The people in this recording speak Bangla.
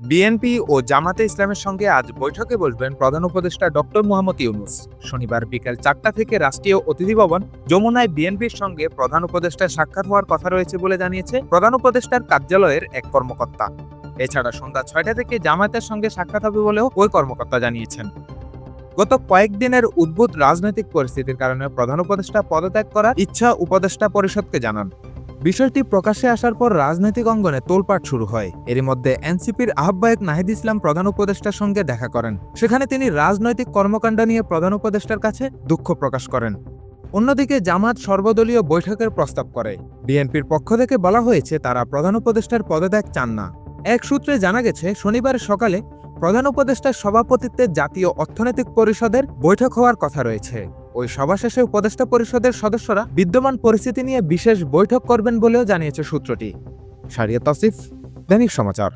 বিএনপি ও জামাতে ইসলামের সঙ্গে আজ বৈঠকে বসবেন প্রধান উপদেষ্টা ডক্টর মোহাম্মদ ইউনুস। শনিবার বিকেল চারটা থেকে রাষ্ট্রীয় অতিথি ভবন যমুনায় বিএনপির সঙ্গে প্রধান উপদেষ্টার সাক্ষাৎ হওয়ার কথা রয়েছে বলে জানিয়েছে প্রধান উপদেষ্টার কার্যালয়ের এক কর্মকর্তা। এছাড়া সন্ধ্যা ছয়টা থেকে জামায়াতের সঙ্গে সাক্ষাৎ হবে বলেও ওই কর্মকর্তা জানিয়েছেন। গত কয়েকদিনের উদ্ভূত রাজনৈতিক পরিস্থিতির কারণে প্রধান উপদেষ্টা পদত্যাগ করার ইচ্ছা উপদেষ্টা পরিষদকে জানান। বিষয়টি প্রকাশ্যে আসার পর রাজনৈতিক অঙ্গনে তোলপাট শুরু হয়। এরই মধ্যে এনসিপির আহ্বায়ক নাহিদ ইসলাম প্রধান উপদেষ্টার সঙ্গে দেখা করেন। সেখানে তিনি রাজনৈতিক কর্মকাণ্ড নিয়ে প্রধান উপদেষ্টার কাছে দুঃখ প্রকাশ করেন। অন্যদিকে জামাত সর্বদলীয় বৈঠকের প্রস্তাব করে। বিএনপির পক্ষ থেকে বলা হয়েছে, তারা প্রধান উপদেষ্টার পদত্যাগ চান না। এক সূত্রে জানা গেছে, শনিবার সকালে প্রধান উপদেষ্টার সভাপতিত্বে জাতীয় অর্থনৈতিক পরিষদের বৈঠক হওয়ার কথা রয়েছে। ওই সভা শেষে উপদেষ্টা পরিষদের সদস্যরা বিদ্যমান পরিস্থিতি নিয়ে বিশেষ বৈঠক করবেন বলেও জানিয়েছে সূত্রটি। সারিয়া তাসিফ, দৈনিক সমাচার।